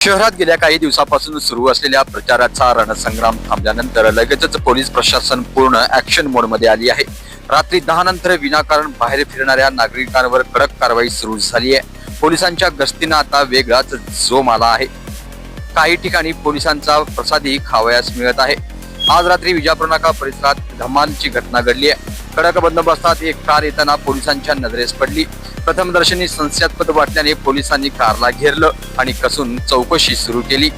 शहरात गेल्या काही दिवसापासून सुरू असलेल्या प्रचाराचा रणसंग्राम थांबल्यानंतर लगेचच पोलीस प्रशासन पूर्ण ऍक्शन मोडमध्ये आली आहे. रात्री दहा नंतर विनाकारण बाहेर फिरणाऱ्या नागरिकांवर कडक कारवाई सुरू झाली आहे पोलिसांच्या गस्तीनं आता वेगळाच जोम आला आहे. काही ठिकाणी पोलिसांचा प्रसादही खावयास मिळत आहे. आज रात्री विजापूर नाका परिसरात धमालची घटना घडली आहे कडक बंदोबस्तात एक कार येताना पोलिसांच्या नजरेस पडली. प्रथमदर्शनी संशयास्पद वाटल्याने पोलिसांनी कारला घेरलं आणि कसून चौकशी सुरू केली.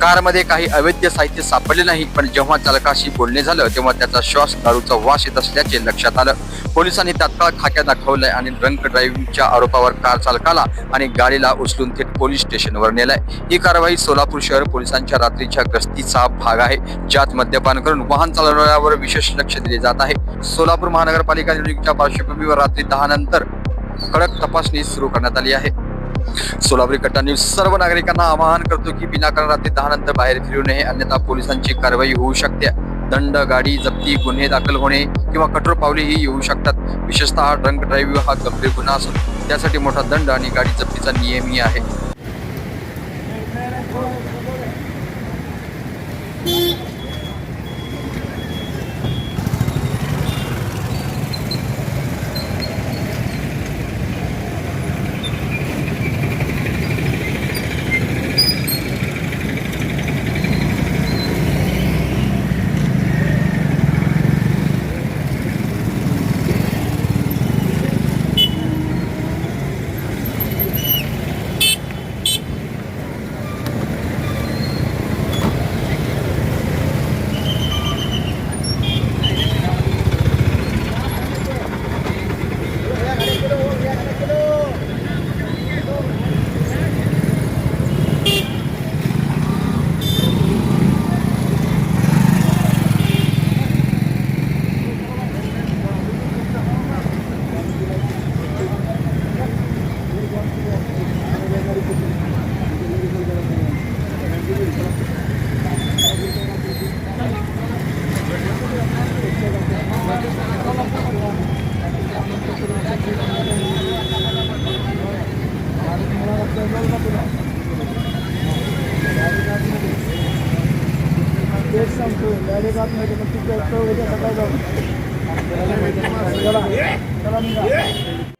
कारमध्ये काही अवैध साहित्य सापडले नाही पण जेव्हा चालकाशी बोलणे झालं तेव्हा त्याचा श्वास दारूचा वास येत असल्याचे लक्षात आलं. पोलिसांनी तात्काळ खाक्या दाखवलंय आणि ड्रंक ड्रायव्हिंगच्या आरोपावर कार चालकाला आणि गाडीला उचलून थेट पोलीस स्टेशनवर नेलाय. ही कारवाई सोलापूर शहर पोलिसांच्या रात्रीच्या गस्तीचा भाग आहे. ज्यात मद्यपान करून वाहन चालवण्यावर विशेष लक्ष दिले जात आहे. सोलापूर महानगरपालिका निवडणुकीच्या पार्श्वभूमीवर रात्री दहा नंतर कडक तपासणी सुरू करण्यात आली आहे. सोलापूर कट्टा न्यूज सर्व नागरिकांना आवाहन करतो की विनाकारण रात्री दहा नंतर बाहेर फिरू नये अन्यथा पोलिसांची कारवाई होऊ शकते. दंड गाडी जप्ती गुन्हे दाखल होणे किंवा कठोर पावलेही येऊ शकतात. विशेषतः ड्रंक ड्राईव्ह हा गंभीर गुन्हा असून त्यासाठी मोठा दंड आणि गाडी जप्तीचा नियमही आहे. तेच सांगतो डायरेक्ट आतमध्ये मग तिथे सकाळी जाऊ चला चला निघा